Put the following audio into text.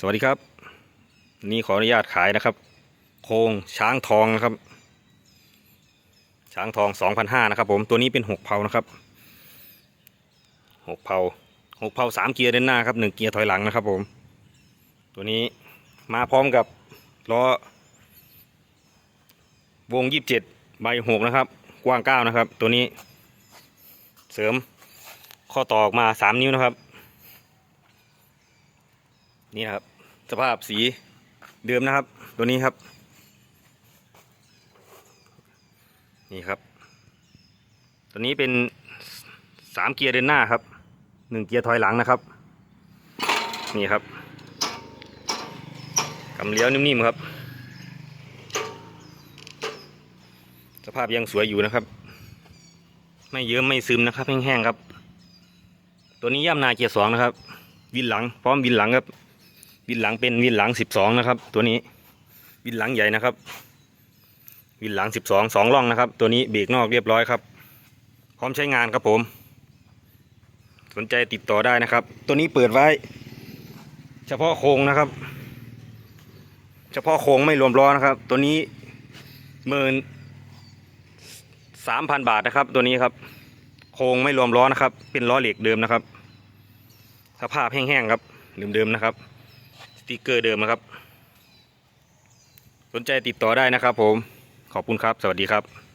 สวัสดีครับ นี่ขออนุญาตขายนะครับ โครงช้างทองนะครับ ช้างทองสองพันห้านะครับ ผมตัวนี้เป็นหกเผานะครับหกเผาหกเผาสามเกียร์เดินหน้าครับหนึ่งเกียร์ถอยหลังนะครับ ผม ตัวนี้มาพร้อมกับล้อวงยี่สิบเจ็ดใบหกนะครับ กว้างเก้านะครับ ตัวนี้เสริมข้อต่อออกมาสามนิ้วนะครับ นี่นะครับ สภาพสีเดิมนะครับ ตัวนี้ครับ นี่ครับ ตัวนี้เป็นสามเกียร์เดินหน้าครับหนึ่งเกียร์ถอยหลังนะครับ นี่ครับกำเลี้ยวนิ่มๆครับ สภาพยังสวยอยู่นะครับ ไม่เยิ้มไม่ซึมนะครับแห้งๆครับ ตัวนี้ย่ำนาเกียร์สองนะครับ วินหลัง พร้อมวินหลังครับ วินหลังเป็นวินหลังสิบสองนะครับ ตัวนี้วินหลังใหญ่นะครับ วินหลังสิบสองสองล่องนะครับ ตัวนี้เบรกนอกเรียบร้อยครับ พร้อมใช้งานครับผม สนใจติดต่อได้นะครับ ตัวนี้เปิดไว้ เฉพาะโครงนะครับ เฉพาะโครงไม่รวมล้อนะครับ ตัวนี้หมื่นสามพันบาทนะครับ ตัวนี้ครับ โครงไม่รวมล้อนะครับ เป็นล้อเหล็กเดิมนะครับ สภาพแห้งๆครับเดิมๆนะครับ ติกเกอร์เดิมนะครับ สนใจติดต่อได้นะครับผมขอบคุณครับ สวัสดีครับ